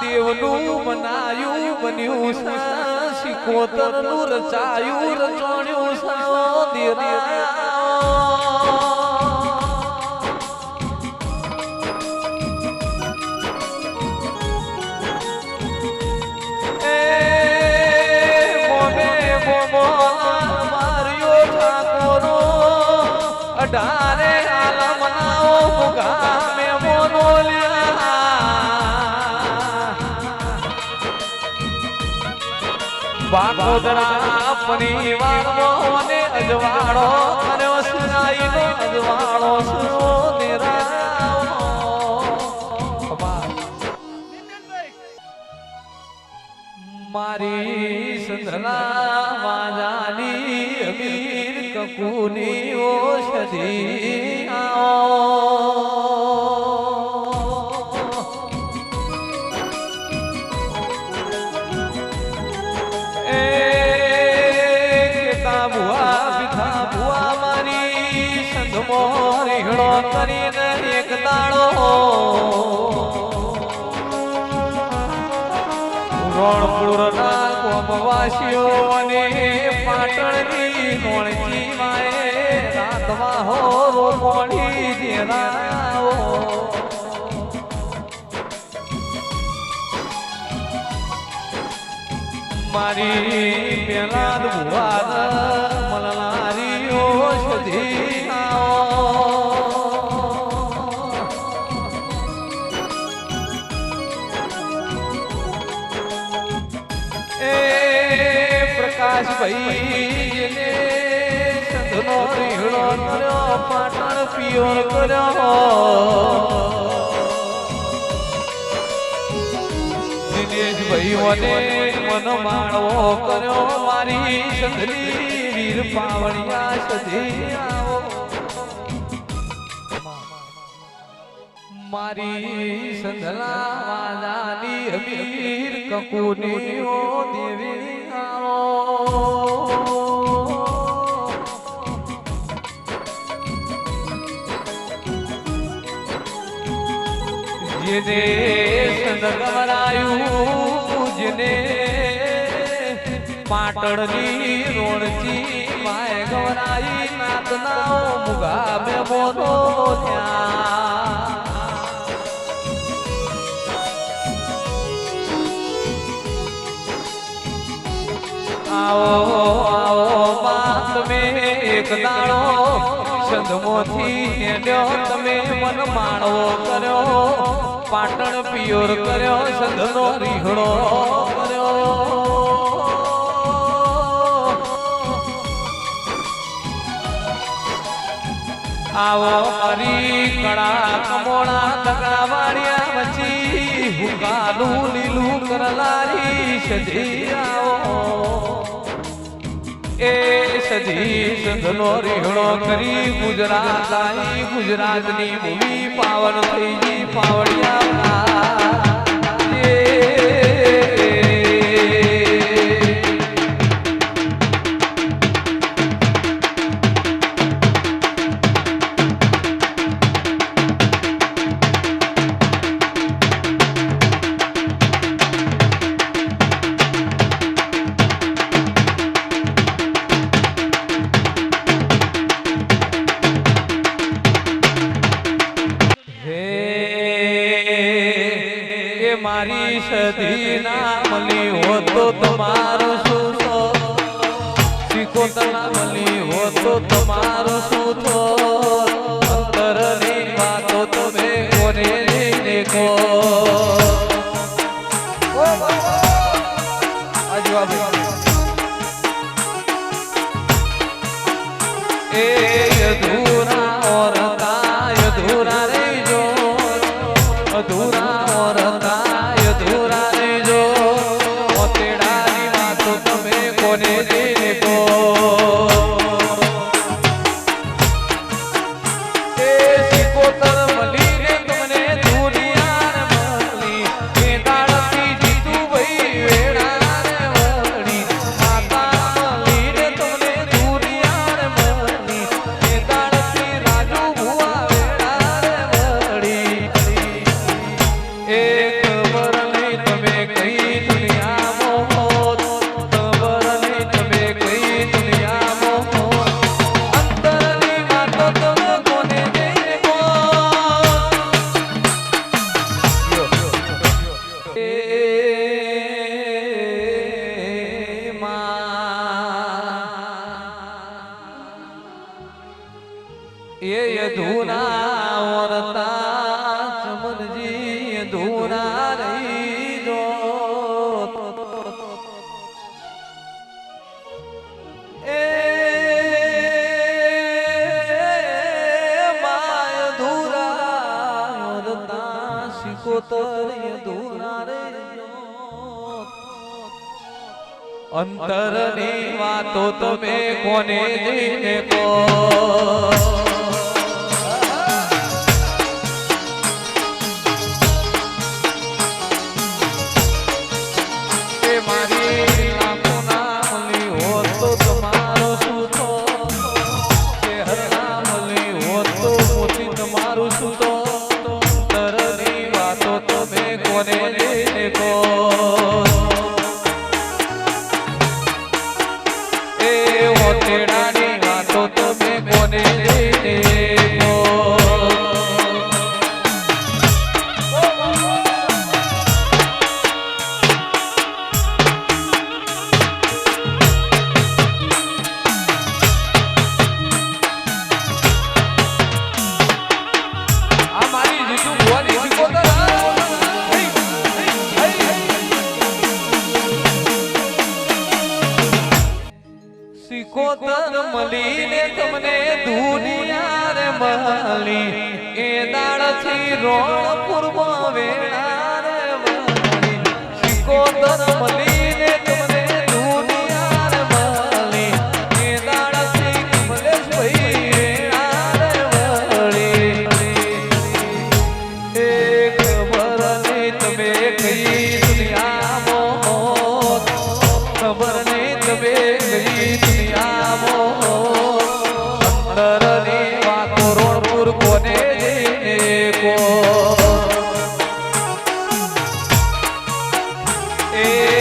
દેવનું બનાયું બન્યું સિકોતરનું રચાયું રચોણ્યું છે દેરા બાગોદરા વાળો મને અજવાળો કર્યો નો અજવાળો સુરો નિરાવો મારી સંધલા વાજાની અમીર કપૂની આવો. એ રીહણો કરીને એક દાડો. રણપુરના ગોમવાસીઓ અને પાટણની નોણકી માએ રાતમાં હો રોપણી દેરાઓ મારી પેલા ભુવાદ એ પ્રકાશભાઈ ને સંતનો પ્રિહળો કર્યો પાટણ પિયોર કર્યો. દિનેશભાઈઓને મન માણવો કર્યો, મારી સંધની વીર પાવણિયા સધી આવો. મારી સંધલા વાદાની અમીર કકુની ઓ દેવી આવો. જેને સંત જેને પાટણની રોણથી માય ગવરાઈ નાતના મુગા મે બોલો ત્યાં આવો આવો માં એક દાણો સંધમોથી લ્યો તમે મન માણવો કર્યો, પાટણ પિયોર કર્યો, સંધનો રીહણો કર્યો. આવો હરી કળા કમોણા તકડા વાળિયા વચ્ચી હુકાલું લીલું કરલારી સજી આવો. એ સજી સંધનો રીહણો કરી ગુજરાત આવી ગુજરાતની ભૂમિ પાવન થઈ ગઈ પાવડિયા મારી નામ લી હો તો તમારો છો? સિકોતર નામ લી હો તો તમારો શું શિકોતર દુરારે અંતરની વાતો તમે કોને જઈને કો રોડ પૂર્વ વેળા રે શિકોદર મલી Hey.